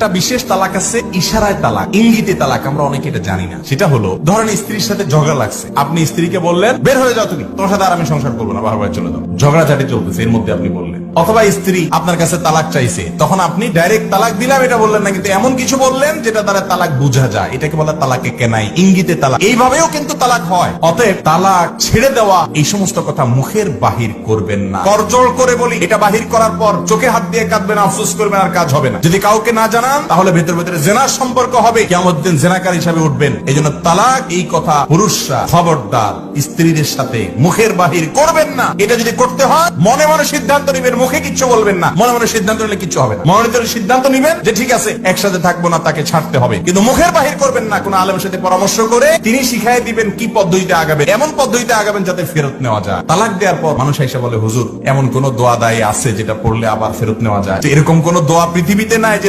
একটা বিশেষ তালাক আছে, ইশারায় তালাক, ইঙ্গিতে তালাক, আমরা অনেকে এটা জানি না। সেটা হলো, ধরেন স্ত্রীর সাথে ঝগড়া লাগছে। আপনি স্ত্রীকে বললেন, বের হয়ে যাও তুমি, তোমার সাথে আর আমি সংসার করব না, বারবার চলে যাও। ঝগড়া ঝগড়াঝাটি চলতেছে, এর মধ্যে আপনি বললেন। অথবা স্ত্রী আপনার কাছে তালাক চাইছে, তখন আপনি ডাইরেক্ট তালাক দিলাম, এটা বললেন না, কিন্তু এমন কিছু বললেন যেটা দ্বারা তালাক বোঝা যায়। এটাকে বলে তালাকে কেনাই, ইঙ্গিতে তালাক। এইভাবেও কিন্তু তালাক হয়। অতএব তালাক ছেড়ে দেওয়া, এই সমস্ত কথা মুখের বাহির করবেন না। করজোড় করে বলি, এটা বাহির করার পর চোখে হাত দিয়ে কাঁদবেন, আফসোস করবেন আর কাজ হবে না। যদি কাউকে না জানান, তাহলে ভেতর ভেতরে জেনার সম্পর্ক হবে। কেমন দিন জেনাকার হিসাবে উঠবেন। এই জন্য তালাক, এই কথা পুরুষরা, খবরদার, স্ত্রীদের সাথে মুখের বাহির করবেন না। এটা যদি করতে হয়, মনে মনে সিদ্ধান্ত নিবেন মুখে কিচ্ছু বলবেন না। মনে মনে সিদ্ধান্ত নিলে কিচ্ছু হবে না। মনে সিদ্ধান্ত নিবেন যে ঠিক আছে, একসাথে থাকব না, তাকে ছাড়তে হবে। কিন্তু মুখের বাহির করবেন না, কোনো আলমের সাথে পরামর্শ করে তিনি শিখাই দিবেন কি পদ্ধতিতে আগাবেন, এমন পদ্ধতিতে আগাবেন যাতে ফেরত নেওয়া যায়। তালাক দেওয়ার পর মানুষ এসে বলে, হুজুর, এমন কোন দোয়া দায়ী আছে যেটা পড়লে আবার ফেরত নেওয়া যায়? এরকম কোন দোয়া পৃথিবীতে নাই যে